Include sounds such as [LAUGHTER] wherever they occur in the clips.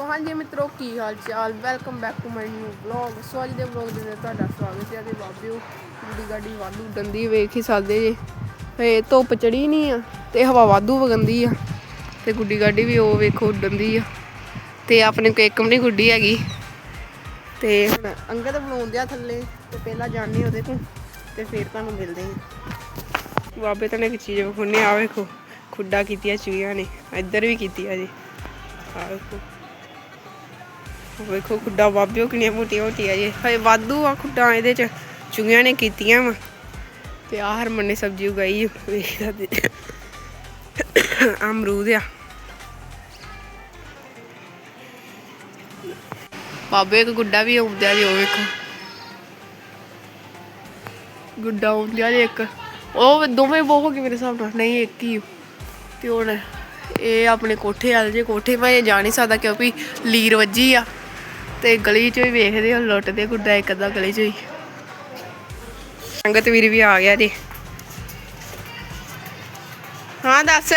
ਸੋ ਹਾਂਜੀ ਮਿੱਤਰੋ, ਕੀ ਹਾਲ ਚਾਲ? Welcome back to my new vlog so ਅੱਜ ਦੇ ਵਲੌਗ ਦੇ ਵਿੱਚ ਤੁਹਾਡਾ ਸਵਾਗਤ ਹੈ ਤੇ ਬਾਬਿਓ ਗੱਡੀ ਗਾਡੀ ਵਾਧੂ ਡੰਦੀ ਵੇਖ ਹੀ ਸਕਦੇ ਜੇ। ਫੇ ਧੁੱਪ ਚੜੀ ਨਹੀਂ ਆ ਤੇ ਹਵਾ ਵਾਧੂ ਵਗੰਦੀ ਆ ਤੇ ਗੁੱਡੀ ਗਾਡੀ ਵੀ ਉਹ ਵੇਖੋ ਡੰਦੀ ਆ। ਤੇ ਆਪਣੇ ਕੋ ਇੱਕ ਵੀ ਨਹੀਂ ਗੁੱਡੀ ਹੈਗੀ। ਤੇ ਹੁਣ ਅੰਗਦ ਬਣਾਉਂਦੇ ਆ ਥੱਲੇ, ਤੇ ਪਹਿਲਾਂ ਜਾਣੇ ਉਹਦੇ ਤੋਂ ਤੇ ਫਿਰ ਤੁਹਾਨੂੰ ਮਿਲਦੇ ਹਾਂ ਬਾਬੇ ਤਾਂ ਨੇ ਇੱਕ ਚੀਜ਼ ਵਿਖਾਉਣੀ ਆ ਵੇਖੋ, ਖੁੱਡਾ ਕੀਤੀਆਂ ਚੂਹੀਆਂ ਨੇ, ਇੱਧਰ ਵੀ ਕੀਤੀ ਆ ਜੀ। ਆ ਵੇਖੋ। ਵੇਖੋ ਖੁੱਡਾ ਬਾਬਿਓ ਕਿੰਨੀਆਂ ਮੋਟੀਆਂ ਮੋਟੀਆਂ ਜੀ। ਹਏ ਵਾਧੂ ਆ ਖੁੱਡਾ ਇਹਦੇ ਚ, ਚੁੰਗੀਆਂ ਨੇ ਕੀਤੀਆਂ ਵਾ। ਤੇ ਆ ਹਰਮਨ ਨੇ ਸਬਜ਼ੀ ਉਗਾਈ ਵੇਖਦਾ ਤੇ। ਅਮਰੂਦ ਆ। ਬਾਬੇ ਇੱਕ ਗੁੱਡਾ ਵੀ ਆਉਂਦਿਆ ਜੀ, ਉਹ ਵੇਖੋ। ਗੁੱਡਾ ਆਉਂਦਿਆ ਜੀ ਇੱਕ। ਉਹ ਦੋਵੇਂ ਬਹੁ ਹੋ ਗਏ ਮੇਰੇ ਹਿਸਾਬ ਨਾਲ। ਨਹੀਂ, ਇੱਕ ਹੀ ਤੇ ਹੁਣ ਇਹ ਆਪਣੇ ਕੋਠੇ ਵਾਲੇ ਜੇ ਕੋਠੇ ਮੈਂ ਜਾ ਨਹੀਂ ਸਕਦਾ ਕਿਉਂਕਿ ਲੀਰ ਵੱਜੀ ਆ। ਤੇ ਗਲੀ ਚ ਹੀ ਵੇਖਦੇ ਹੋ ਲੁੱਟਦੇ ਗੁੱਡਾ, ਇੱਕ ਅੱਧਾ ਗਲੀ ਚ ਹੀ ਸੰਗਤ ਵੀਰ ਵੀ ਆ ਗਿਆ ਜੀ। ਹਾਂ, ਦੱਸ।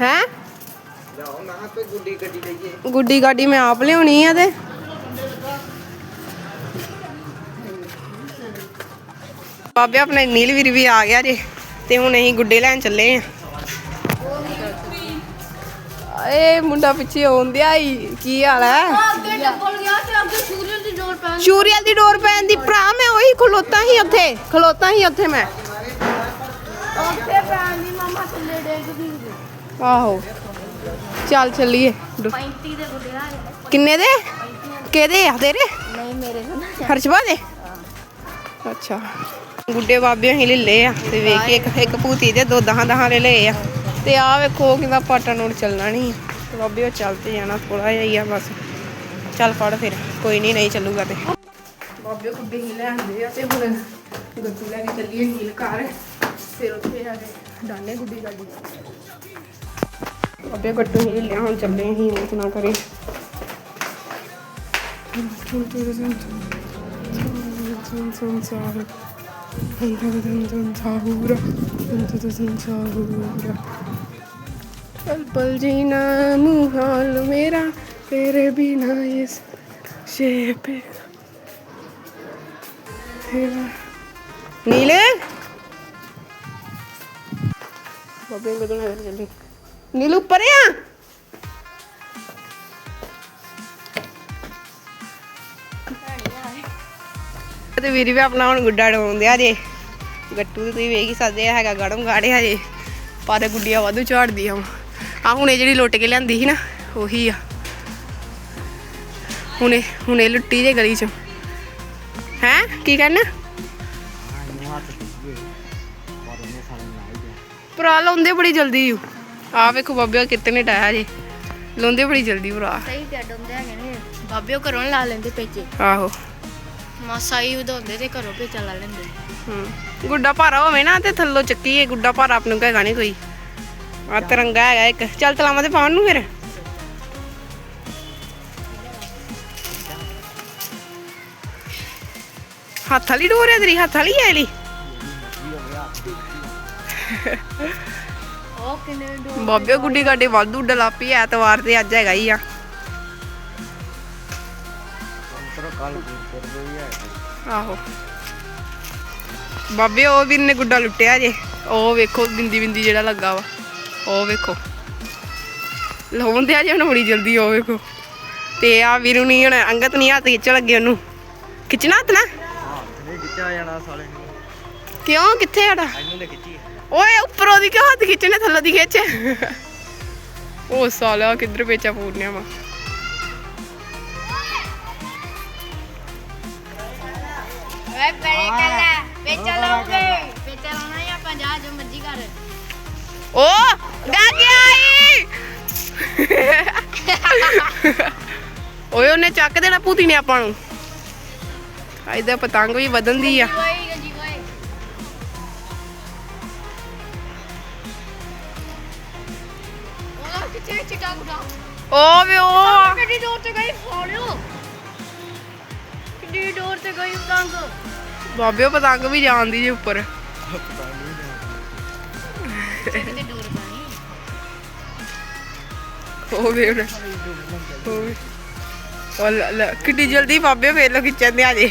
ਹੈ? ਗੁੱਡੀ ਗਾਡੀ ਮੈਂ ਆਪ ਲਿਆਉਣੀ ਆ ਤੇ। ਬਾਬੇ ਆਪਣੇ ਨੀਲ ਵੀਰ ਵੀ ਆ ਗਿਆ ਜੀ। ਤੇ ਹੁਣ ਅਸੀਂ ਗੁੱਡੇ ਲੈਣ ਚੱਲੇ ਆ। ਏ ਮੁੰਡਾ ਪਿੱਛੇ ਆਉਂਦਿਆ ਈ। ਕੀ ਹਾਲ ਹੈ ਅੱਗੇ ਨਿਕਲ ਗਿਆ ਤੇ ਅੱਗੇ ਸੂਰਜ ਦੀ ਡੋਰ ਪੈਣ ਚੂਰੀਅਲ ਦੀ ਡੋਰ ਪੈਣ ਦੀ। ਭਰਾ ਮੈਂ ਉਹੀ ਖਲੋਤਾ ਸੀ ਉੱਥੇ। ਖਲੋਤਾ ਸੀ ਉੱਥੇ ਮੈਂ। ਉੱਥੇ ਪੈਣ ਦੀ ਮਾਮਾ ਥੱਲੇ ਡੇਗਦੀ ਆਹੋ। ਚੱਲ ਚੱਲੀਏ। ਡੋ- 35 ਦੇ ਗੁੱਡੇ ਆ ਕਿੰਨੇ ਦੇ? ਕਿਹਦੇ ਆ ਤੇਰੇ? ਨਹੀਂ ਮੇਰੇ ਹਰਸ਼ਵਾ ਦੇ? ਅੱਛਾ। ਗੁੱਡੇ ਬਾਬੇ ਅਸੀਂ ਲੈ ਲਏ ਆ ਤੇ ਵੇਖ ਇੱਕ ਇੱਕ ਭੂਤੀ ਦੇ ਦੋ ਦਹਾਂ ਦਹਾਂ ਲੈ ਲਏ ਆ ਤੇ ਆ ਵੇਖੋ ਉਹ ਪਾਟਾ ਨੋੜ ਚੱਲਣਾ ਨਹੀਂ ਬਾਬੇ ਉਹ ਚੱਲ ਤੇ ਜਾਣਾ ਥੋੜਾ ਜਿਹਾ ਹੀ ਆ ਬਸ ਚੱਲ ਫੜ ਫਿਰ ਕੋਈ ਨਹੀਂ ਨਹੀਂ ਚੱਲੂਗਾ ਤੇ ਬਾਬੇ ਗੁੱਡੇ ਹੀ ਲੈ ਆਂਦੇ ਆ ਤੇ ਹੁਣ ਗੱਡੀ ਲੈ ਕੇ ਚੱਲੀਏ ਨੀਲ ਘਰ ਫਿਰ ਉੱਥੇ ਆ ਕੇ ਡਾਨੇ ਗੁੱਡੀ ਗੱਡੀ ਬਾਬੇ ਗੱਡੂ ਹੀ ਲਿਆ ਹੁਣ ਚੱਲੇ ਅਸੀਂ ਉਹ ਨਾ ਕਰੇ पल पल जीना मुहाल मेरा तेरे बिना इस शेप तेरा नीले बाबे को तो मैं चली नीलू ऊपर है ਤੇ ਵੀਰ ਵੀ ਆਪਣਾ ਹੁਣ ਗੁੱਡਾ ਡਵਾਉਂਦੇ ਆ ਜੇ। ਗੱਟੂ ਤੇ ਤੁਸੀਂ ਵੇਖ ਹੀ ਸਕਦੇ ਆ ਹੈਗਾ ਗੜਮ ਗਾੜਿਆ ਜੇ। ਪਰ ਗੁੱਡੀਆਂ ਵਾਧੂ ਝਾੜਦੀ ਆ ਆ ਹੁਣ ਇਹ ਜਿਹੜੀ ਲੁੱਟ ਕੇ ਲਿਆਂਦੀ ਸੀ ਨਾ ਉਹੀ ਆ। ਹੁਣੇ ਹੁਣੇ ਲੁੱਟੀ ਜੇ ਗਲੀ ਚ। ਹੈ? ਕੀ ਗਿਆ ਭਰਾ ਲਾਉਂਦੇ ਬੜੀ ਜਲਦੀ ਓ। ਆ ਵੇਖੋ ਬਾਬਿਆ ਕਿਤਨੇ ਟਾਇਆ ਜੇ। ਲਾਉਂਦੇ ਬੜੀ ਜਲਦੀ ਭਰਾ। ਸਹੀ ਤੇ ਡੰਦੇ ਹੈਗੇ ਨੇ। ਬਾਬੇ ਉਹ ਘਰੋਂ ਲਾ ਲੈਂਦੇ ਪੇਚੇ। ਆਹੋ। ਮਾਸਾ ਹੀ ਵਧਾਉਂਦੇ ਤੇ ਘਰੋਂ ਪੇਚਾ ਲਾ ਲੈਂਦੇ। ਹੂੰ ਗੁੱਡਾ ਭਾਰਾ ਹੋਵੇ ਨਾ ਤੇ ਥੱਲੋਂ ਚੱਕੀਏ ਗੁੱਡਾ ਭਾਰਾ ਆਪਣੇ ਨੂੰ ਹੈਗਾ ਨਹੀਂ ਕੋਈ। ਆ ਤਿਰੰਗਾ ਹੈਗਾ ਇੱਕ। ਚੱਲ ਤਲਾਵਾਂ ਤੇ ਪਾਉਣ ਨੂੰ ਫਿਰ। ਹੱਥ ਵਾਲੀ ਡੋਰ ਹੈ ਤੇਰੀ ਹੱਥ ਵਾਲੀ ਹੈ ਲਈ ਡੋਰ ਬਾਬੇ ਗੁੱਡੀ ਗਾਡੀ ਵਾਧੂ ਡਲਾਪੀ ਐਤਵਾਰ ਤੇ ਅੱਜ ਹੈਗਾ ਹੀ ਆ। ਅੰਤਰ ਕੱਲ ਗੁਰਪੁਰ ਦੇ ਵੀ ਹੈ ਆਹੋ। ਬਾਬੇ ਉਹ ਵੀਰ ਨੇ ਗੁੱਡਾ ਲੁੱਟਿਆ ਜੇ। ਉਹ ਵੇਖੋ ਬਿੰਦੀ ਬਿੰਦੀ ਜਿਹੜਾ ਲੱਗਾ ਵਾ। ਉਹ ਵੇਖੋ। ਲਾਉਂਦੇ ਆ ਜੇ ਹੁਣ ਬੜੀ ਜਲਦੀ ਉਹ ਵੇਖੋ। ਤੇ ਆ ਵੀਰੂ ਨਹੀਂ ਹੁਣ ਅੰਗਤ ਨਹੀਂ ਹੱਥ ਖਿੱਚ ਲੱਗੇ ਉਹਨੂੰ। ਖਿੱਚਣਾ ਹੱਥ ਨਾ? ਹੱਥ ਨਹੀਂ ਖਿੱਚਿਆ ਜਾਣਾ ਸਾਲੇ ਨੂੰ। ਕਿਉਂ? ਕਿੱਥੇ ਆੜਾ ਇਹਨੂੰ ਲੈ ਖਿੱਚੀ ਓਏ ਉੱਪਰੋਂ ਦੀ ਕਿਉਂ ਹੱਥ ਖਿੱਚਣੇ ਥੱਲੋਂ ਦੀ ਖਿੱਚ? ਉਹ ਸਾਲਾ ਕਿੱਧਰ ਵੇਚਾ ਪੂਰਨਿਆ ਵਾ? ਵੇ ਪਰੇ ਕੱਲਾ ਪੇਚਾ ਲਾਉਂਗੇ। ਪੇਚਾ ਲਾਉਣਾ ਜਾਂ ਪੰਜਾਹ ਜੋ ਮਰਜ਼ੀ ਕਰ। ਓ ਦਾਦੀ ਆਈ। [LAUGHS] ਓਏ ਉਹਨੇ ਚੱਕ ਦੇਣਾ ਭੂਤੀ ਨੇ ਆਪਾਂ ਨੂੰ। ਇਹਦਾ ਪਤੰਗ ਵੀ ਵਧਣ ਦੀ ਆ। ਓਏ ਓਏ ਓ ਵੇ ਓ। ਕਿੱਡੀ ਦੂਰ ਤੇ ਗਈ ਫੋੜਿਓ। ਕਿੱਡੀ ਦੂਰ ਤੇ ਗਈ ਪਤੰਗ। ਬਾਬਿਓ ਪਤੰਗ ਵੀ ਜਾਂਦੀ ਜੇ ਉੱਪਰ। ਕਿਤੇ ਡੋਰ ਪਾਣੀ ਹੋਵੇ ਹੁਣ ਹੋਵੇ ਉਹ ਲੈ- ਲੈ, ਕਿੱਡੀ ਜਲਦੀ ਬਾਬੇ ਵੇਖ ਲੋ ਖਿੱਚਣ ਦੇ ਆ ਜੇ।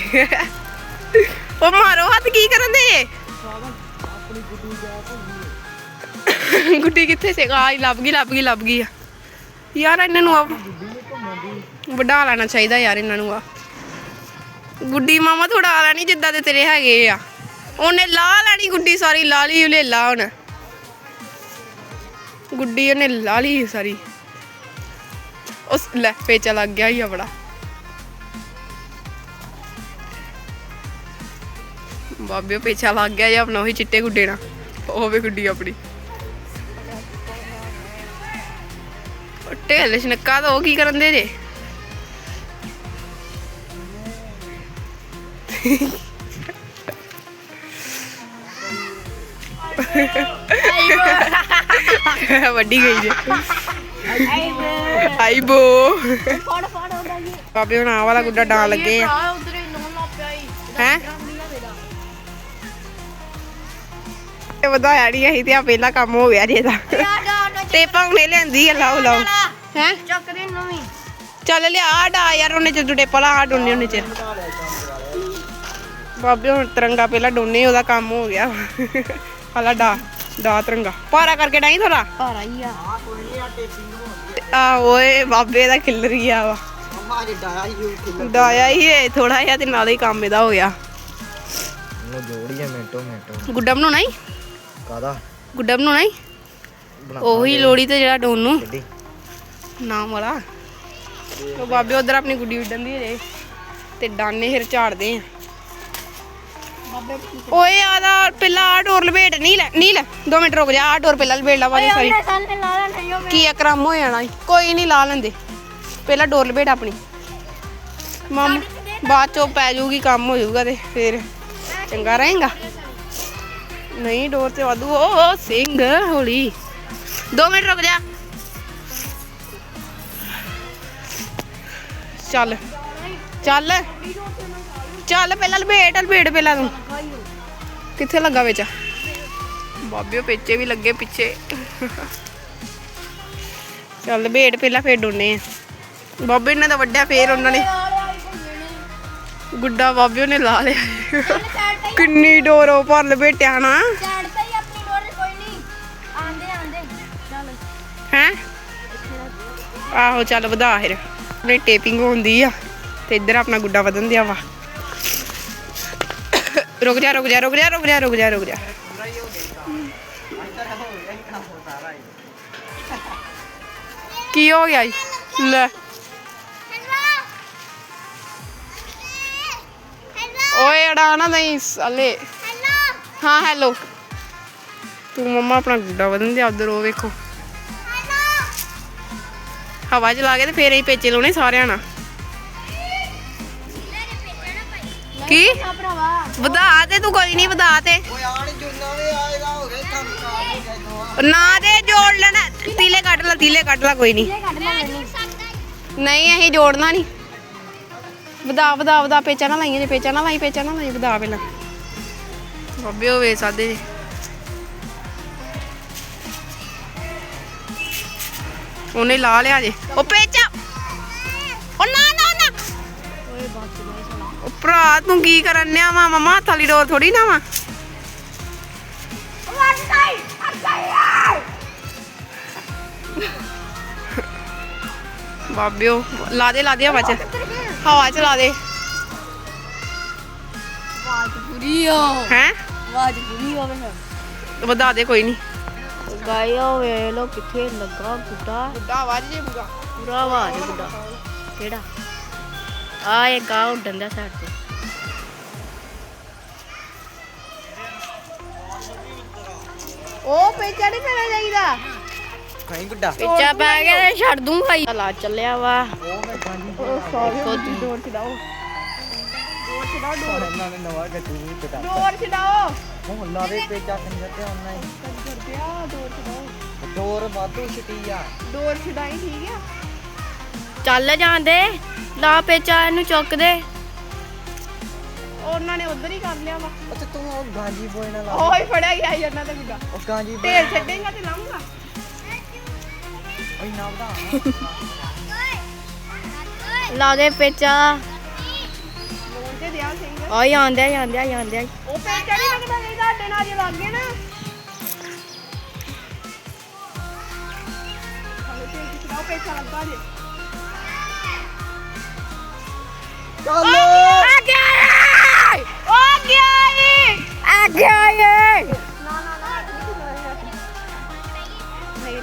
ਉਹ ਮਾਰੋ ਹੱਥ ਕੀ ਕਰਨ ਦੇ ਗੁੱਡੀ ਕਿੱਥੇ ਸੀ? ਆ ਹੀ ਲੱਭ ਗਈ ਲੱਭ ਗਈ ਲੱਭ ਗਈ ਆ। ਯਾਰ ਇਹਨਾਂ ਨੂੰ ਆ ਵਡਾ ਲੈਣਾ ਚਾਹੀਦਾ ਯਾਰ ਇਹਨਾਂ ਨੂੰ ਆ। ਗੁੱਡੀ ਮਾਮਾ ਥੋੜਾ ਆ ਲੈਣੀ ਜਿੱਦਾਂ ਦੇ ਤੇਰੇ ਹੈਗੇ ਆ। ਉਹਨੇ ਲਾ ਲੈਣੀ ਗੁੱਡੀ ਸਾਰੀ, ਲਾ ਲਈ, ਉਹਨੇ ਲਾ ਹੁਣ। ਗੁੱਡੀ ਉਹਨੇ ਲਾ ਲਈ ਸਾਰੀ। ਉਸ ਲੈ, ਪੇਚਾ ਲੱਗ ਗਿਆ ਹੀ ਆ ਬੜਾ ਬਾਬੇ ਪੇਚਾ ਲੱਗ ਗਿਆ ਜੀ ਆਪਣਾ, ਉਹੀ ਚਿੱਟੇ ਗੁੱਡੇ ਨਾਲ। ਉਹ ਵੀ ਗੁੱਡੀ ਆਪਣੀ। ਉਹ ਢੇਲ, ਸ਼ਨਕਾ ਤਾਂ ਉਹ ਕੀ ਕਰਨ ਦੇ ਜੇ? ਵੱਡੀ ਗਈ ਜੇ। ਆਈ ਬੋ ਫੜ ਫੜ ਉਹਦਾ ਜੀ ਬਾਬੇ ਹੁਣ ਆਹ ਵਾਲਾ ਗੁੱਡਾ ਡਾਂ ਲੱਗੇ ਆ। ਆ ਉਧਰ ਹੀ? ਨੋਨ ਲਾ ਪਿਆ ਹੀ ਹੈ ਇਹ ਵਧਾਇਆ ਨਹੀਂ ਅਸੀਂ ਤੇ ਆ ਪਹਿਲਾ ਕੰਮ ਹੋ ਗਿਆ ਜੇ ਦਾ ਨਾ ਤੇ ਭਾਉਨੇ ਲਿਆਂਦੀ ਆ ਲਾਓ ਲਾਓ। ਹੈ? ਚੱਕ ਦੇ ਨਵੀਂ ਚੱਲ ਲਿਆ ਡਾ ਯਾਰ ਉਹਨੇ ਚ ਟੁੱਟੇ ਪਲਾ ਆ ਡੋਨੇ ਉਹਨੇ ਚ ਬਾਬੇ ਹੁਣ ਤਿਰੰਗਾ ਪਹਿਲਾਂ ਡੋਨੇ ਉਹਦਾ ਕੰਮ ਹੋ ਗਿਆ। ਹਲਾ ਡਾ ਡਾ ਤਿਰੰਗਾ। ਪਾਰਾ ਕਰਕੇ ਡਾਈ ਥੋੜਾ ਭਾਰਾ ਹੀ ਆ। ਆ ਓਏ ਬਾਬੇ ਦਾ ਖਿਲਰੀ ਆ ਵਾ। ਮੰਮਾ ਜੇ ਡਾਇਆ ਹੀ ਕਿਲੋ ਡਾਇਆ ਹੀ ਇਹ ਥੋੜਾ ਜਿਹਾ ਤੇ ਨਾਲੇ ਹੀ ਕੰਮ ਇਹਦਾ ਹੋ ਗਿਆ। ਉਹ ਜੋੜੀਏ ਮਿੰਟੋ ਮਿੰਟੋ। ਗੁੱਡਾ ਬਣਾਉਣਾ ਹੀ ਕਾਦਾ ਗੁੱਡਾ ਬਣਾਉਣਾ ਹੀ ਉਹੀ ਲੋੜੀ ਤੇ ਜਿਹੜਾ ਡੋਨੂ ਗੱਡੀ। ਨਾਮ ਵਾਲਾ। ਉਹ ਬਾਬੇ ਉਧਰ ਆਪਣੀ ਗੁੱਡੀ ਉੱਡਣ ਦੀ ਰੇ ਤੇ ਡਾਨੇ ਫਿਰ ਝਾੜਦੇ ਆ। ਓਏ ਆਦਾ ਪਹਿਲਾਂ ਆ ਡੋਰ ਲਪੇਟ ਨਹੀਂ ਲੈ ਨਹੀਂ ਲੈ 2 ਮਿੰਟ ਰੁਕ ਜਾ ਆ ਡੋਰ ਪਹਿਲਾਂ ਲਪੇਟ ਲਵਾਂਗੇ ਸਾਰੀ ਸਾਹਮਣੇ ਲਾ ਲੈ ਨਹੀਂ ਹੋਵੇ। ਕੀ ਅਕਰਮ ਹੋ ਜਾਣਾ ਈ। ਕੋਈ ਨਹੀਂ ਲਾ ਲੈਂਦੇ। ਪਹਿਲਾਂ ਡੋਰ ਲਪੇਟ ਆਪਣੀ। ਮਮ ਬਾਅਦ ਚੋਂ ਪੈ ਜਾਊਗੀ ਕੰਮ ਹੋ ਜਾਊਗਾ ਤੇ ਫਿਰ ਚੰਗਾ ਰਹੇਗਾ। ਨਹੀਂ ਡੋਰ ਤੇ ਵਾਧੂ ਓ ਓ, ਸਿੰਘ ਹੌਲੀ। 2 ਮਿੰਟ ਰੁਕ ਜਾ। ਚੱਲ। ਚੱਲ। ਚੱਲ ਪਹਿਲਾਂ ਲਪੇਟ ਲਪੇਟ ਪਹਿਲਾਂ ਤੂੰ। ਕਿੱਥੇ ਲੱਗਾ ਵਿੱਚ? ਬਾਬਿਓ ਪੇਚੇ ਵੀ ਲੱਗੇ ਪਿੱਛੇ। ਚੱਲ ਲਪੇਟ ਪਹਿਲਾਂ ਫੇਰ ਡੋਨੇ ਆ। ਬਾਬੇ ਨੇ ਤਾਂ ਵੱਡਿਆ ਫੇਰ ਉਹਨਾਂ ਨੇ। ਗੁੱਡਾ ਬਾਬਿਓ ਨੇ ਲਾ ਲਿਆ। ਕਿੰਨੀ ਡੋਰੋ ਭਰ ਲਪੇਟਿਆ ਨਾ ਸਾਈਡ ਹੈ? ਆਹੋ ਚੱਲ ਵਧਾ ਫਿਰ। ਨੇ ਟੇਪਿੰਗ ਹੁੰਦੀ ਆ ਤੇ ਇੱਧਰ ਆਪਣਾ ਗੁੱਡਾ ਵਧਣ ਦਿਆ ਵਾ। ਰੁਕ ਜਾ ਰੁਕ ਜਾ ਰੁਕ ਜਾ ਰੁਕ ਜਾ ਰੁਕ ਜਾ ਰੁਕ ਜਾ। ਕੀ ਹੋ ਗਿਆ ਈ? ਲੈ। ਓਏ, ਅੜਾ ਨਾ ਨਹੀਂ ਸਾਲੇ। ਹਾਂ, ਹੈਲੋ। ਤੂੰ ਮੰਮਾ ਆਪਣਾ ਗੁੱਡਾ ਵਧਣ ਦਿਆ ਉਧਰ, ਉਹ ਵੇਖੋ। ਹਵਾ ਚ ਲਾ ਕੇ ਤੇ ਫੇਰ ਹੀ ਪੇਚੇ ਲਾਉਣੇ ਸਾਰਿਆਂ ਨਾਲ। ਕੀ? ਵਧਾ ਤੇ ਤੂੰ ਕੋਈ ਨਹੀਂ ਵਧਾ ਤੇ। ਓਏ ਆਣ ਜੁਨਾ ਵੀ ਆਏਗਾ ਹੋ ਗਿਆ ਕੰਮ ਕਾਰ ਨਾ ਦੇ ਜੋੜ ਲੈਣਾ ਤੀਲੇ ਕੱਢ ਲੈ ਤੀਲੇ ਕੱਢ ਲੈ ਕੋਈ ਨਹੀਂ। ਨਹੀਂ ਅਸੀਂ ਜੋੜਨਾ ਨਹੀਂ। ਵਧਾ ਵਧਾ ਵਧਾ ਪੇਚਾ ਨਾ ਲਾਈਏ ਜੇ ਪੇਚਾ ਨਾ ਲਾਈ ਪੇਚਾ ਨਾ ਲਾਈ ਵਧਾ ਪਹਿਲਾਂ। ਬੱਬੇ ਹੋਵੇ ਸਾਦੇ ਜੀ। ਉਹਨੇ ਲਾ ਲਿਆ ਜੇ। ਉਹ ਪੇਚਾ। ਉਹ ਨਾ ਨਾ ਨਾ। ਓਏ ਸੁਣਾ ਉਹ ਭਰਾ ਤੂੰ ਕੀ ਕਰਨ ਨਿਆ ਵਾ? ਮਮਾ ਥਾਲੀ ਡੋਰ ਥੋੜੀ ਨਾ ਵਾ? ਬਾਬਿਓ ਲਾ ਦੇ ਲਾ ਦੇ ਹਵਾ ਚ। ਹਵਾ ਚ ਲਾ ਦੇ ਆਵਾਜ਼ ਪੂਰੀ ਹੋ ਹੈ? ਆਵਾਜ਼ ਪੂਰੀ ਹੋਵੇ ਫਿਰ ਵਧਾ ਦੇ ਕੋਈ ਨਹੀਂ ਗਾਇਆ ਵੇ ਲੋ ਕਿੱਥੇ ਲੱਗਾ ਗੁੱਡਾ। ਬੁੱਢਾ ਆਵਾਜ਼ ਜੇ ਬੁਗਾ ਪੂਰਾ ਆਵਾਜ਼ ਗੁੱਡਾ। ਕਿਹੜਾ? ਆ ਇਹ ਗਾ ਉੱਡਣ ਦਾ ਸਾਈਡ ਤੇ। ਉਹ ਪੇਚਾ ਨਹੀਂ ਪੈਣਾ ਚਾਹੀਦਾ। ਕਹੀਂ ਗੁੱਡਾ। ਪਿੱਛਾ ਪੈ ਗਿਆ ਤੇ ਛੱਡ ਦੂੰ ਭਾਈ। ਲਾ ਚੱਲਿਆ ਵਾ। ਉਹ ਮੈਂ ਗਾਂਜੀ ਉਹ ਸੌਰੀ ਡੋਰ ਛਡਾਓ। ਉਹਨਾਂ ਨੇ ਨਵਾਂ ਗੱਡੀ ਵੀ ਤੇ ਡੋਰ ਛਡਾਓ। ਹੁਣ ਲਾਵੇ ਪੇਚਾ ਕੰਜਰ ਤੇ ਆਉਣਾ ਹੀ। ਕਰਦਿਆ ਡੋਰ ਛਡਾਓ। ਡੋਰ ਵਾਧੂ ਛਿੱਟੀ ਆ। ਡੋਰ ਛਡਾਈ ਠੀਕ ਆ? ਚੱਲ ਜਾਂਦੇ ਲਾ ਪੇਚਾ ਇਹਨੂੰ ਚੁੱਕ ਦੇ। ਉਹਨਾਂ ਨੇ ਉਧਰ ਹੀ ਕਰ ਲਿਆ ਵਾ। ਅੱਛਾ ਤੂੰ ਉਹ ਗਾਂਜੀ ਬੋਏ ਨਾਲ ਉਹ ਹੀ ਫੜਿਆ ਗਿਆ ਸੀ ਉਹਨਾਂ ਦਾ ਉਹ ਗਾਂਜੀ ਢੇਰ ਛੱਡੇਗਾ ਤੇ ਲਾਉਂਗਾ ਓਏ ਨਾ ਵਧਾ। ਲਾ ਦੇ ਪੇਚਾ। ਲੋਨ ਤੇ ਦਿਆ ਸਿੰਘ। ਓਏ ਆਂਦੇ ਆ ਆਂਦੇ ਆ ਆਂਦੇ। ਆ ਉਹ ਪੇਚਾ ਨਹੀਂ ਲੱਗਦਾ ਨਹੀਂ ਤੁਹਾਡੇ ਨਾਲ ਜੇ ਲੱਗ ਨਾ। ਹਾਲੇ ਤੇ ਕਿਹੜਾ ਪੇਚਾ ਲੱਗਾ ਜੇ। ਚੱਲ ਆ ਗਿਆ ਏ ਉਹ ਗਿਆ ਈ ਆ ਗਿਆ ਏ ਨਾ ਨਾ ਨਾ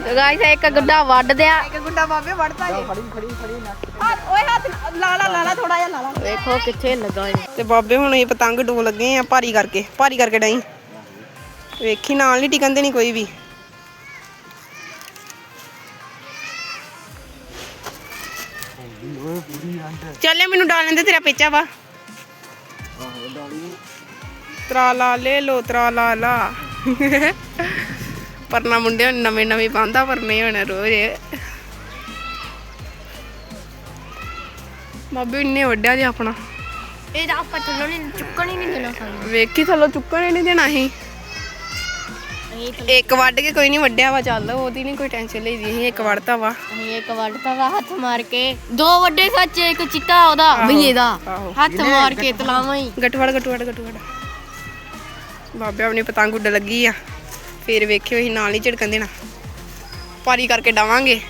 ਤੇ ਗਾਇਸ ਇੱਕ ਗੁੱਡਾ ਵੱਢ ਦਿਆ ਇੱਕ ਗੁੱਡਾ ਬਾਬੇ ਵੜਦਾ ਜੇ ਫੜੀ ਫੜੀ ਫੜੀ ਨਾ। ਹੱਥ ਓਏ ਹੱਥ ਲਾ ਲਾ ਲਾ ਲਾ ਥੋੜਾ ਜਿਹਾ ਲਾ ਲਾ। ਵੇਖੋ ਕਿੱਥੇ ਲੱਗਾ ਏ ਤੇ ਬਾਬੇ ਹੁਣ ਇਹ ਪਤੰਗ ਡੋ ਲੱਗੇ ਆ ਭਾਰੀ ਕਰਕੇ ਭਾਰੀ ਕਰਕੇ ਡਾਈ। ਵੇਖੀ ਨਾਲ ਨਹੀਂ ਟਿਕਣ ਦੇਣੀ ਕੋਈ ਵੀ। ਪੂਰੀ ਚੱਲੇ ਮੈਨੂੰ ਡਾਲ ਲੈਂਦੇ ਤੇਰਾ ਪੇਚਾ ਵਾ। ਆਹੋ ਡਾਲੀ ਤਰਾ ਲਾ ਲੈ ਲੋ ਤਰਾ ਲਾ। ਲਾ ਪਰਨਾ ਮੁੰਡੇ ਹੁਣ ਨਵੇਂ ਨਵੇਂ ਪਾਉਂਦਾ ਪਰ ਨਹੀਂ ਹੋਣਾ ਰੋਜ਼। ਬਾਬੇ ਇੰਨੇ ਵੱਡਿਆ ਜੀ ਆਪਣਾ। ਇਹਦਾ ਆਪਾਂ ਥੱਲੋਂ ਨਹੀਂ ਚੁੱਕਣ ਹੀ ਨਹੀਂ ਦੇਣਾ ਸਾਨੂੰ। ਵੇਖੀ ਥੱਲੋਂ ਚੁੱਕਣ ਹੀ ਨਹੀਂ ਦੇਣਾ ਸੀ ਅਸੀਂ ਇੱਕ ਵੱਢ ਕੇ ਕੋਈ ਨਹੀਂ ਵੱਡਿਆ ਵਾ ਚੱਲ ਉਹਦੀ ਨਹੀਂ ਕੋਈ ਟੈਨਸ਼ਨ ਲਈਦੀ ਅਸੀਂ ਇੱਕ ਵੱਢਤਾ ਵਾ। ਅਸੀਂ ਇੱਕ ਵੱਢਤਾ ਵਾ ਹੱਥ ਮਾਰ ਕੇ। ਦੋ ਵੱਡੇ ਸੱਚ ਇੱਕ ਚਿੱਟਾ ਉਹਦਾ ਆਹੋ, ਭਈਏ ਦਾ। ਆਹੋ। ਹੱਥ ਮਾਰ ਕੇ ਤਲਾਵਾਂ ਹੀ। ਗਟਵੜ ਗਟਵੜ ਗਟਵੜ ਬਾਬੇ ਆਪਣੀ ਪਤੰਗ ਉੱਡ ਲੱਗੀ ਆ। ਫੇਰ ਵੇਖਿਓ ਅਸੀਂ ਨਾਲ ਹੀ ਝੜਕਣ ਦੇਣਾ। ਪਾਰੀ ਕਰਕੇ ਡਾਵਾਂਗੇ।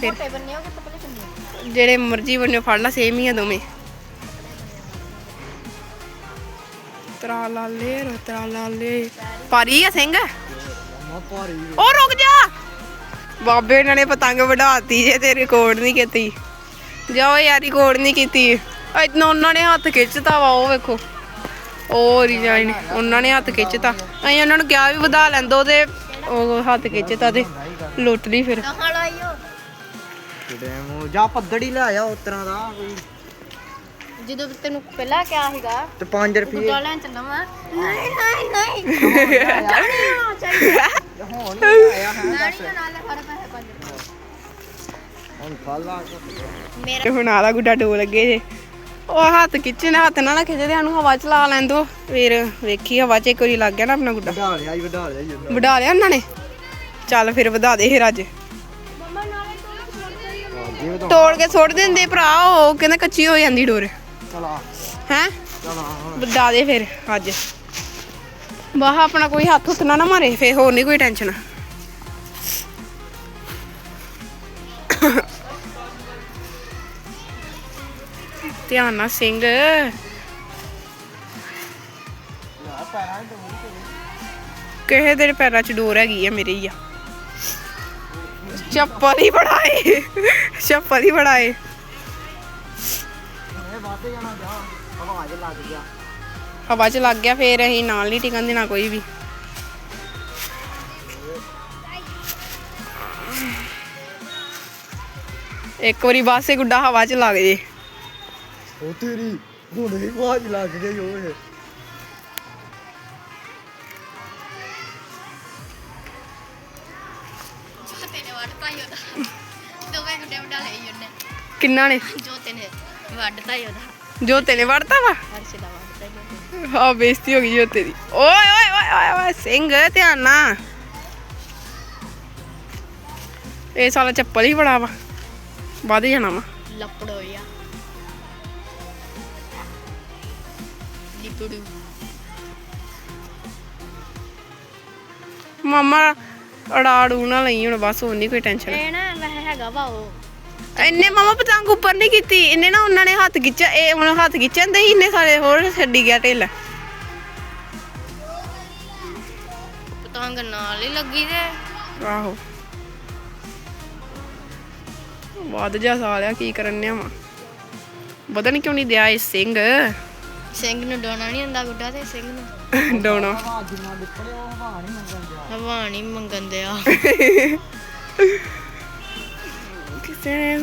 ਫਿਰ ਮੋਟੇ ਬੰਨੇ ਹੋ ਕਿ ਪਤਲੇ ਬੰਨੇ ਜਿਹੜੇ ਮਰਜ਼ੀ ਬੰਨੇ ਫੜ ਲਾ ਸੇਮ ਹੀ ਆ ਦੋਵੇਂ। ਤਰਾ ਲਾਲੇ ਰੋ ਤਰਾ ਲਾਲੇ ਪਾਰੀ ਆ। ਸਿੰਘ ਉਹ ਰੁਕ ਜਾ। ਬਾਬੇ ਇਹਨਾਂ ਨੇ ਪਤੰਗ ਵਢਾਤੀ ਜੇ ਤੇ ਰਿਕਾਰਡ ਨਹੀਂ ਕੀਤੀ। ਜਾਓ ਯਾਰ ਰਿਕਾਰਡ ਨਹੀਂ ਕੀਤੀ। ਇਤਨਾ ਉਹਨਾਂ ਨੇ ਹੱਥ ਖਿੱਚਤਾ ਵਾ ਉਹ ਵੇਖੋ। ਉਹ ਰਿਜਾਈਨ ਉਹਨਾਂ ਨੇ ਹੱਥ ਖਿੱਚਤਾ। ਅਸੀਂ ਉਹਨਾਂ ਨੂੰ ਕਿਹਾ ਵੀ ਵਧਾ ਲੈਂਦੋ ਤੇ ਉਹ ਹੱਥ ਖਿੱਚਤਾ ਤੇ ਲੁੱਟ ਲਈ ਫਿਰ। ਜਾ ਪੱਦੜੀ ਲੈ ਆ ਉਤਰਾਂ ਦਾ ਕੋਈ ਜਦੋਂ ਤੈਨੂੰ ਪਹਿਲਾਂ ਕਿਹਾ ਸੀਗਾ ਤੇ 5 ਰੁਪਏ। ਗੁੱਡਾ ਲੈਣ ਚੱਲਾਂ ਮੈਂ ਨਹੀਂ ਨਹੀਂ ਨਹੀਂ। ਜਾਣੀਆਂ ਚਾਹੀਦਾ ਹੁਣ ਨਹੀਂ ਆਇਆ ਹੈ ਜਾਣੀਆਂ ਨਾਲ ਫੜ ਪੈਸੇ ਪੰਜ ਹੁਣ ਫਾਲਾ ਮੇਰਾ ਹੁਣ ਆਲਾ ਗੁੱਡਾ ਡੋ ਲੱਗੇ ਜੇ। ਉਹ ਹੱਥ ਖਿੱਚਣ ਹੱਥ ਨਾਲ ਖਿੱਚਦੇ ਸਾਨੂੰ ਹਵਾ ਚ ਲਾ ਲੈਂਦੋ ਫਿਰ ਵੇਖੀ ਹਵਾ ਚ ਇੱਕ ਵਾਰੀ ਲੱਗ ਗਿਆ ਨਾ ਆਪਣਾ ਗੁੱਡਾ। ਵਧਾ ਲਿਆ ਜੀ ਵਧਾ ਲਿਆ ਜੀ। ਵਢਾ ਲਿਆ। ਉਹਨਾਂ ਨੇ? ਚੱਲ ਫਿਰ ਵਧਾ ਦੇ ਫਿਰ ਅੱਜ। ਮਮਾ ਨਾਲੇ ਤੋਂ ਹਾਂ, ਜੀ ਵਧਾ ਤੋੜ ਕੇ ਸੁੱਟ ਦਿੰਦੇ ਭਰਾ ਉਹ ਕਹਿੰਦਾ ਕੱਚੀ ਹੋ ਜਾਂਦੀ ਡੋਰ। ਚਲਾ। ਹੈ? ਵਧਾ ਦੇ ਫਿਰ ਅੱਜ। ਵਾਹ ਆਪਣਾ ਕੋਈ ਹੱਥ ਹੁੱਥ ਨਾ ਨਾ ਮਾਰੇ ਫੇਰ ਹੋਰ ਨਹੀਂ ਕੋਈ ਟੈਨਸ਼ਨ। ਧਿਆਨ ਨਾਲ ਸਿੰਘ। ਕਿਸੇ ਦੇ ਪੈਰਾਂ 'ਚ ਡੋਰ ਹੈਗੀ ਆ ਮੇਰੇ ਹੀ ਆ। ਚੱਪਲ ਹੀ ਫੜਾਏ। ਚੱਪਲ ਹੀ ਫੜਾਏ। ਇਹ ਵਾਦੇ ਜਾਣਾ ਜਾ ਆਵਾਜ਼ ਲੱਗ ਗਿਆ। ਹਵਾ 'ਚ ਲੱਗ ਗਿਆ ਫੇਰ ਅਸੀਂ ਨਾਲ ਨਹੀਂ ਟਿਕਣ ਦੇਣਾ ਕੋਈ ਵੀ। ਇੱਕ ਵਾਰੀ ਬਾਸੇ ਗੁੱਡਾ ਹਵਾ 'ਚ ਲੱਗ ਜੇ। ਉਹ ਤੇਰੀ ਹੁਣ ਹੀ ਆਵਾਜ਼ ਲੱਗ ਗਈ ਓਏ। ਤੇਨੇ ਵੱਢਤਾ ਹੀ ਉਹਦਾ। ਦੋਵੇਂ ਗੁੱਡੇ ਵਡਾ ਲਈ ਉਹਨੇ। ਕਿੰਨਾ ਨੇ? ਜੋ ਤੇਨੇ ਵੱਢਤਾ ਹੀ ਉਹਦਾ। ਜੋਤੇ ਨੇ ਵੜਤਾ ਵਾ ਹਰਸ਼ ਦਾ ਵੱਢਤਾ ਹੀ ਬੇਇੱਜ਼ਤੀ ਹੋ ਗਈ ਜੋਤੇ ਦੀ ਓਏ ਓਏ ਓਏ ਓਏ ਸਿੰਘ ਧਿਆਨ ਨਾਲ ਇਹ ਸਾਲਾ ਚੱਪਲ ਹੀ ਬੜਾ ਵਾ ਵੱਧ ਜਾਣਾ ਵਾ ਲੱਪੜ ਹੋਇਆ ਲਿਪੜੂ ਮਾਮਾ ਅੜਾੜੂ ਨਾ ਲਈ ਹੁਣ ਬਸ ਹੋਰ ਨਹੀਂ ਕੋਈ ਟੈਨਸ਼ਨ ਇਹ ਨਾ ਵੈਸੇ ਹੈਗਾ ਵਾ ਉਹ ਇੰਨੇ ਮਾਮਾ ਪਤੰਗ ਉੱਪਰ ਨਹੀਂ ਕੀਤੀ ਇਹਨੇ ਨਾ ਉਹਨਾਂ ਨੇ ਹੱਥ ਖਿੱਚਿਆ ਇਹ ਹੁਣ ਹੱਥ ਖਿੱਚਣ ਦੇ ਹੀ ਇੰਨੇ ਸਾਰੇ ਹੋਰ ਛੱਡੀ ਗਿਆ ਢਿੱਲ। ਪਤੰਗ ਨਾਲ ਹੀ ਲੱਗੀ ਤੇ ਆਹੋ। ਵੱਧ ਜਾ ਸਾਲਿਆ ਕੀ ਕਰਨਿਆ ਵਾ? ਵਧਣ ਕਿਉਂ ਨਹੀਂ ਦਿਆ ਇਹ ਸਿੰਘ। ਸਿੰਘ ਨੂੰ ਡੋਣਾ ਨਹੀਂ ਹੁੰਦਾ ਗੁੱਡਾ ਤੇ ਸਿੰਘ ਨੂੰ। [LAUGHS] ਡੋਣਾ ਹਵਾ ਨਹੀਂ ਮੰਗਣ ਦਿਆ। [LAUGHS] ਨੇ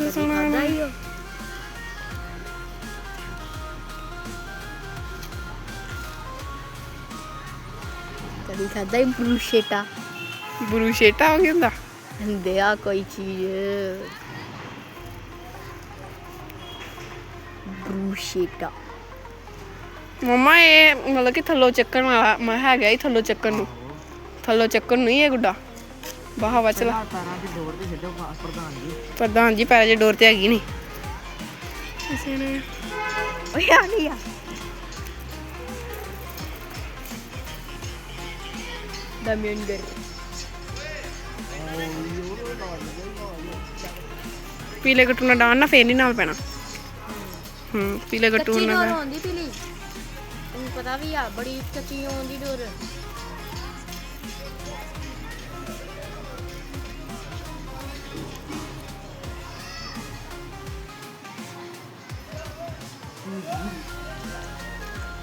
ਕਦੀ ਖਾਦਾ ਹੀ ਬਰੂਸ਼ੇਟਾ ਬਰੂਸ਼ੇਟਾ ਹੋ ਗਿਆ ਹੁੰਦਾ ਹੁੰਦੇ ਆ ਕੋਈ ਚੀਜ਼ ਬਰੂਸ਼ੇਟਾ ਮਮਾ ਇਹ ਮਤਲਬ ਕਿ ਥੱਲੋਂ ਚੱਕਣ ਵਾਲਾ ਮੈਂ ਹੈਗਾ ਹੀ ਥੱਲੋਂ ਚੱਕਣ ਨੂੰ ਥੱਲੋਂ ਚੱਕਣ ਨੂੰ ਹੀ ਇਹ ਗੁੱਡਾ ਬਾਹ ਵਾ ਚਲਾ ਪਹਿਲਾਂ ਤਾਰਾਂ ਦੀ ਡੋਰ ਤੇ ਛੱਡੋ ਪਾ- ਪ੍ਰਧਾਨ ਜੀ ਪ੍ਰਧਾਨ ਜੀ ਪੈਰਾਂ 'ਚ ਡੋਰ ਤੇ ਹੈਗੀ ਨਹੀਂ ਕਿਸੇ ਨੇ ਓਏ ਆ ਗਈ ਆ ਦਮਿੰਦਰ ਪੀਲੇ ਗੱਟੂ ਨਾਲ ਡਾਣ ਨਾ ਫੇਰ ਨਹੀਂ ਨਾਲ ਪੈਣਾ ਹੂੰ ਪੀਲੇ ਗੱਟੂ ਕੱਚੀ ਡੋਰ ਨਾਲ ਆਉਂਦੀ ਪੀਲੀ ਤੈਨੂੰ ਪਤਾ ਵੀ ਆ ਬੜੀ ਕੱਚੀ ਆਉਂਦੀ ਡੋਰ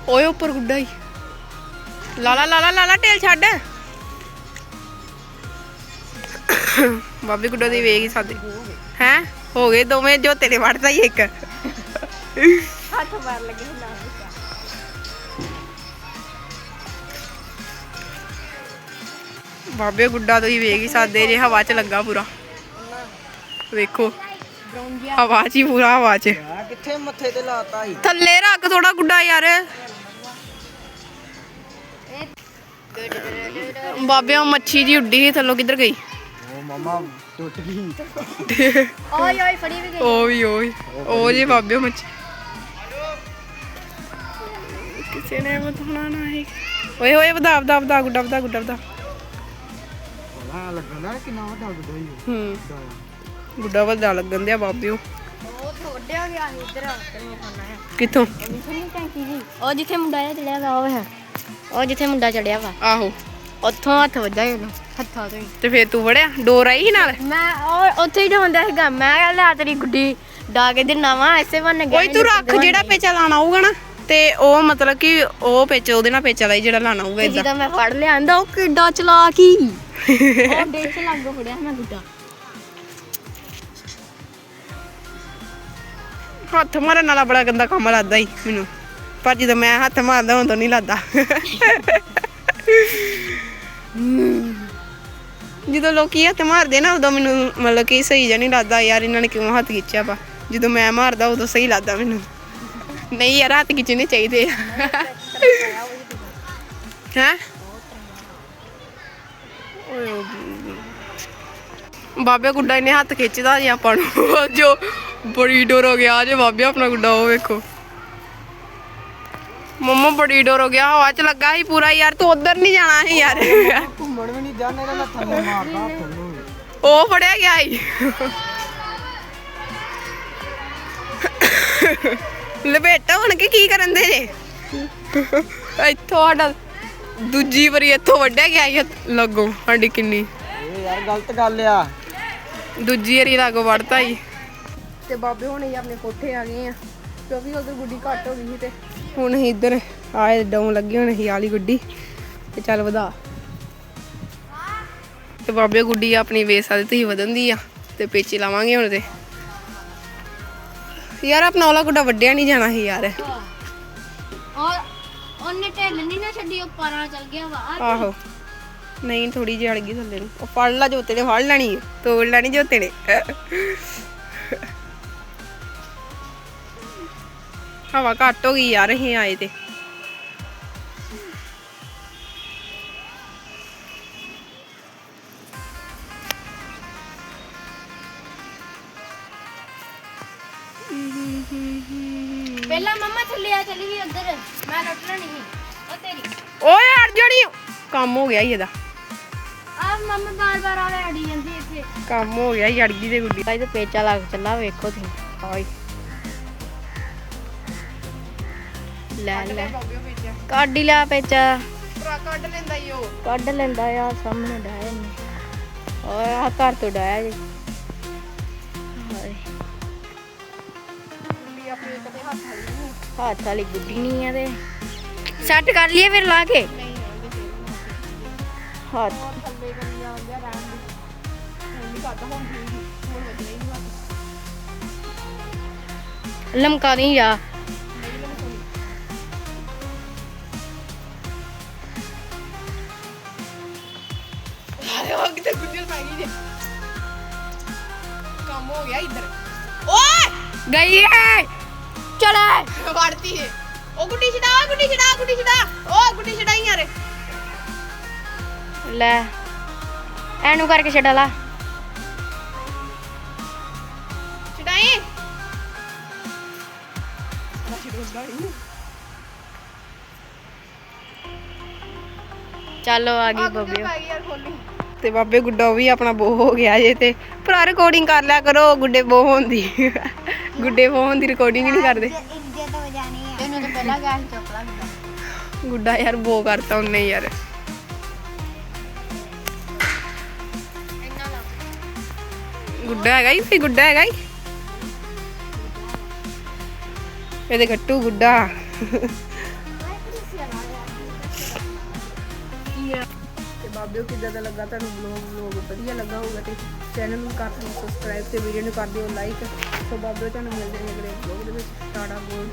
ਓਏ ਉੱਪਰ ਗੁੱਡਾ ਹੀ ਲਾਲਾ ਲਾਲਾ ਲਾਲਾ ਟੇਲ ਛੱਡ। ਬਾਬੇ ਗੁੱਡਾ ਦੀ ਹੀ ਸਾਦੇ ਹੈ? ਹੋ ਗਏ ਦੋਵੇਂ ਜੋ ਤੇਰੇ ਵੜਦਾ ਹੀ ਇੱਕ। ਹੱਥ ਮਾਰ ਲੱਗੇ ਨਾ ਬਾਬੇ ਗੁੱਡਾ ਤੋਂ ਹੀ ਹੀ ਸਾਦੇ ਜੇ ਹਵਾ 'ਚ ਲੱਗਾ ਪੂਰਾ। ਵੇਖੋ। ਹਵਾ 'ਚ ਹੀ ਪੂਰਾ ਹਵਾ 'ਚ ਆ ਕਿੱਥੇ ਮੱਥੇ ਤੇ ਲਾਤਾ ਈ ਥੱਲੇ ਰੱਖ ਥੋੜਾ ਗੁੱਡਾ ਯਾਰ। ਬਾਬੇ ਉਹ ਮੱਛੀ ਜੀ ਉੱਡੀ ਸੀ ਥੱਲੋਂ ਕਿੱਧਰ ਗਈ? ਉਹ ਮਮਾ ਟੁੱਟ ਗਈ। ਓਏ ਓਏ ਫੜੀ ਵੀ ਗਈ। ਉਹ ਵੀ ਉਹ ਵੀ। ਉਹ ਜੇ ਬਾਬੇ ਉਹ ਮੱਛੀ। ਕਿਸੇ ਨੇ ਬਤਾਉਣਾ ਨਾ ਹੈ ਓਏ ਓਏ ਵਧਾ ਵਧਾ ਵਧਾ ਗੁੱਡਾ ਵਧਾ ਗੁੱਡਾ ਵਧਾ। ਲੱਗਣਾ ਕਿ ਨਾ ਵੱਡਾ ਗੁੱਡਾ ਹੀ। ਹੂੰ ਗੁੱਡਾ ਵਧਾ ਲੱਗਣ ਦਿਆ ਬਾਬੇ ਉਹ ਥੋੜਿਆ ਗਿਆ ਸੀ ਇੱਧਰ ਤੈਨੂੰ ਖਾਣਾ ਹੈ ਕਿੱਥੋਂ? ਨਹੀਂ ਟੈਂਕੀ ਜੀ ਉਹ ਜਿੱਥੇ ਮੁੰਡਾ ਚੜਿਆ ਵਾ ਉਹ ਹੈ। ਉਹ ਜਿੱਥੇ ਮੁੰਡਾ ਚੜਿਆ ਵਾ। ਆਹੋ। ਉੱਥੋਂ ਹੱਥ ਵੱਜਾ ਇਹਨੂੰ ਹੱਥਾਂ ਤੋਂ ਹੀ। ਤੇ ਫੇਰ ਤੂੰ ਵੜਿਆ? ਡੋਰ ਆਈ ਸੀ ਨਾਲ? ਮੈਂ ਉਹ ਉੱਥੇ ਹੀ ਡਾਉਂਦਾ ਸੀਗਾ। ਮੈਂ ਕਿਹਾ ਲੈ ਤੇਰੀ ਗੁੱਡੀ ਡਾ ਕੇ ਦਿਨਾ ਵਾ ਐਸੇ ਬਣ ਗਿਆ ਓਏ ਤੂੰ ਰੱਖ ਜਿਹੜਾ ਪੇਚਾ ਲਾਣਾ ਹੋਊਗਾ ਨਾ ਤੇ ਉਹ ਮਤਲਬ ਕਿ ਉਹ ਪੇਚ ਉਹਦੇ ਨਾਲ ਪੇਚਾ ਲਾਈ ਜਿਹੜਾ ਲਾਣਾ ਹੋਊਗਾ ਇਦਾਂ ਮੈਂ ਫੜ ਲਿਆਂਦਾ ਉਹ ਕਿੱਡਾ ਚਲਾ ਕੀ [LAUGHS] ਉਹ ਦੇਖ ਲੱਗ ਫੜਿਆ ਮੈਂ ਗੁੱਡਾ। ਹੱਥ ਮਾਰਨ ਵਾਲਾ ਬੜਾ ਗੰਦਾ ਕੰਮ ਲੱਗਦਾ ਹੀ ਮੈਨੂੰ। ਪਰ ਜਦੋਂ ਮੈਂ ਹੱਥ ਮਾਰਦਾ, ਉਦੋਂ ਨਹੀਂ ਲੱਗਦਾ। ਜਦੋਂ ਲੋਕੀ ਹੱਥ ਮਾਰਦੇ ਨਾ, ਉਦੋਂ ਮੈਨੂੰ ਮਤਲਬ ਕਿ ਸਹੀ ਜਿਹਾ ਨਹੀਂ ਲੱਗਦਾ, ਯਾਰ ਇਹਨਾਂ ਨੇ ਕਿਉਂ ਹੱਥ ਖਿੱਚਿਆ ਵਾ? ਜਦੋਂ ਮੈਂ ਮਾਰਦਾ, ਉਦੋਂ ਸਹੀ ਲੱਗਦਾ ਮੈਨੂੰ। ਨਹੀਂ ਯਾਰ, ਹੱਥ ਖਿੱਚਣੇ ਚਾਹੀਦੇ ਆ। ਹੈ? ਬਾਬੇ ਗੁੱਡਾ ਇਹਨੇ ਹੱਥ ਖਿੱਚਦਾ ਜੀ ਆਪਾਂ ਨੂੰ, ਜੋ ਬੜੀ ਡੋਰ ਹੋ ਗਿਆ ਜੇ ਬਾਬੇ ਆਪਣਾ ਗੁੱਡਾ ਉਹ ਵੇਖੋ। ਮੰਮਾ ਬੜੀ ਡੋਰ ਹੋ ਗਿਆ ਹਵਾ ਚ ਲੱਗਾ ਸੀ ਪੂਰਾ ਯਾਰ ਤੂੰ ਉਧਰ ਨਹੀਂ ਜਾਣਾ ਸੀ ਯਾਰ। ਘੁੰਮਣ ਵੀ ਨਹੀਂ ਜਾਣੇ ਨਾ ਥੱਲੇ ਮਾਰਦਾ ਥੱਲੇ ਉਹ ਫੜਿਆ ਗਿਆ ਸੀ। ਲਪੇਟਾ ਹੁਣ ਕੇ ਕੀ ਕਰਨ ਦੇ ਜੇ? ਇੱਥੋਂ ਸਾਡਾ ਦੂਜੀ ਵਾਰੀ ਇੱਥੋਂ ਵੱਢਿਆ ਗਿਆ ਸੀ ਲੱਗੋ ਸਾਡੀ ਕਿੰਨੀ। ਇਹ ਯਾਰ ਗਲਤ ਗੱਲ ਆ। ਦੂਜੀ ਵਾਰੀ ਲਾਗੋ ਵੜਤਾ ਹੀ ਤੇ ਬਾਬੇ ਹੁਣ ਹੀ ਆਪਣੇ ਕੋਠੇ ਆ ਗਏ ਆ ਕਿਉਂਕਿ ਉਧਰ ਗੁੱਡੀ ਘੱਟ ਹੋ ਗਈ ਸੀ ਤੇ ਹੁਣ ਅਸੀਂ ਇੱਧਰ ਆਏ ਡਾਉਣ ਲੱਗੇ ਹੁਣ ਅਸੀਂ ਆਲੀ ਗੁੱਡੀ ਤੇ ਚੱਲ ਵਧਾ। ਤੇ ਬਾਬੇ ਗੁੱਡੀ ਆਪਣੀ ਵੇਸ ਵਾਲੀ ਤੁਸੀਂ ਵਧਣ ਦੀ ਆ ਤੇ ਪੇਚੀ ਲਾਵਾਂਗੇ ਹੁਣ ਤੇ। ਯਾਰ ਆਪਣਾ ਉਹਲਾ ਗੁੱਡਾ ਵੱਡਿਆ ਨਹੀਂ ਜਾਣਾ ਸੀ ਯਾਰ। ਔਰ ਉਹਨੇ ਢਿੱਲ ਨਹੀਂ ਨਾ ਛੱਡੀ ਉਹ ਪਰਾਂ ਚਲ ਗਿਆ ਵਾ ਆਹੋ ਨਹੀਂ ਥੋੜੀ ਜਿਹੀ ਅੜ ਗਈ ਥੱਲੇ ਨੂੰ। ਉਹ ਫੜ ਲਾ ਜੋਤੇ ਨੇ ਫੜ ਲੈਣੀ ਤੋੜ ਲੈਣੀ ਜੋਤੇ ਨੇ। ਹਵਾ ਘੱਟ ਹੋ ਗਈ ਯਾਰ ਅਸੀਂ ਆਏ ਤੇ। ਪਹਿਲਾਂ ਮੰਮਾ ਥੱਲੇ ਆ ਚਲੀ ਗਈ ਉੱਧਰ। ਮੈਂ ਲੁੱਟਣਾ ਨਹੀਂ ਉਹ ਤੇਰੀ। ਓਏ ਅੜ ਜਣੀ ਕੰਮ ਹੋ ਗਿਆ ਈ ਇਹਦਾ। ਆ ਮੰਮਾ ਬਾਰ ਬਾਰ ਆ ਅੜੀ ਜਾਂਦੀ ਇੱਥੇ। ਕੰਮ ਹੋ ਗਿਆ ਈ ਅੜ ਗਈ ਤੇ ਗੁੱਡੀ। ਭਾਈ ਤੇ ਪੇਚਾ ਲੱਗ ਚੱਲਾ ਵੇਖੋ ਤੁਸੀਂ। ਹਾਏ ਲੈ ਲੈ ਕੱਢ ਹੀ ਲਿਆ ਪੇਚਾ ਭਰਾ ਕੱਢ ਲੈਂਦਾ ਈ ਉਹ। ਕੱਢ ਲੈਂਦਾ ਆ ਸਾਹਮਣੇ ਡਾਇਆ ਨਹੀਂ ਓਏ ਆ ਘਰ ਤੋਂ ਡਾਇਆ ਜੀ। ਹਾਏ। ਗੁੱਡੀ ਆਪਣੀ ਕਦੇ ਹੱਥ ਵਾਲੀ ਨਹੀਂ ਹੱਥ ਵਾਲੀ ਗੁੱਡੀ ਨਹੀਂ ਆ ਤੇ। ਸੈੱਟ ਕਰ ਲਈਏ ਫਿਰ ਲਾ ਕੇ। ਹੱਥ। ਥੱਲੇ ਕਰੀ ਜਾਂਦੇ ਰਹਿਣ ਦੀ। ਹੁਣ ਨਹੀਂ ਕਰਦਾ ਹੁਣ ਠੀਕ ਹੀ ਹੁਣ ਵਧੀਆ ਹੀ ਨਹੀਂ ਲਮਕਾ ਨਹੀਂ ਜਾ। ਹੈ। ਚਲੇ। ਵੜਤੀ ਹੈ ਉਹ ਗੁੱਡੀ ਛਡਾ ਓਏ ਗੁੱਡੀ ਛਡਾ ਗੁੱਡੀ ਛਡਾ। ਓ ਗੁੱਡੀ ਛਡਾਈ ਯਾਰ ਲੈ। ਐਨੂੰ ਕਰਕੇ ਛੱਡ ਲਾ। ਛਡਾਈ। ਚੱਲ ਆ ਗਈ ਬੱਬਿਓ। ਯਾਰ ਖੋਲੀ? ਤੇ ਬਾਬੇ ਗੁੱਡਾ ਵੀ ਆਪਣਾ ਬੋ ਹੋ ਗਿਆ ਜੇ ਤੇ। ਭਰਾ ਰਿਕਾਰਡਿੰਗ ਕਰ ਲਿਆ ਕਰੋ ਗੁੱਡੇ ਬੋ ਹੁੰਦੀ ਗੁੱਡੇ ਬੋ ਹੁੰਦੀ ਰਿਕਾਰਡਿੰਗ ਨਹੀਂ ਕਰਦੇ। ਤੈਨੂੰ ਤਾਂ ਪਹਿਲਾਂ ਗਿਆ ਸੀ ਚੁੱਕ ਲਾ ਗੁੱਡਾ। ਯਾਰ ਬੋ ਕਰਤਾ ਉਹਨੇ ਯਾਰ। ਗੁੱਡਾ ਹੈਗਾ ਹੀ ਵੀ ਗੁੱਡਾ ਹੈਗਾ ਹੀ। ਇਹਦੇ ਗੱਟੂ ਗੁੱਡਾ। ਤੇ ਬਾਬਿਓ ਕਿੱਦਾਂ ਦਾ ਲੱਗਾ ਤੁਹਾਨੂੰ ਵਲੌਗ ਵਲੌਗ ਵਧੀਆ ਲੱਗਾ ਹੋਊਗਾ ਤੇ? ਚੈਨਲ ਨੂੰ ਕਰ ਦਿਓ ਸਬਸਕ੍ਰਾਈਬ ਤੇ ਵੀਡੀਓ ਨੂੰ ਕਰ ਦਿਓ ਲਾਈਕ ਸੋ ਬਾਬਿਓ ਤੁਹਾਨੂੰ ਮਿਲਦੇ ਨੇ ਅਗਲੇ ਵਲੌਗ ਦੇ ਵਿੱਚ। ਟਾਟਾ ਬੋਲ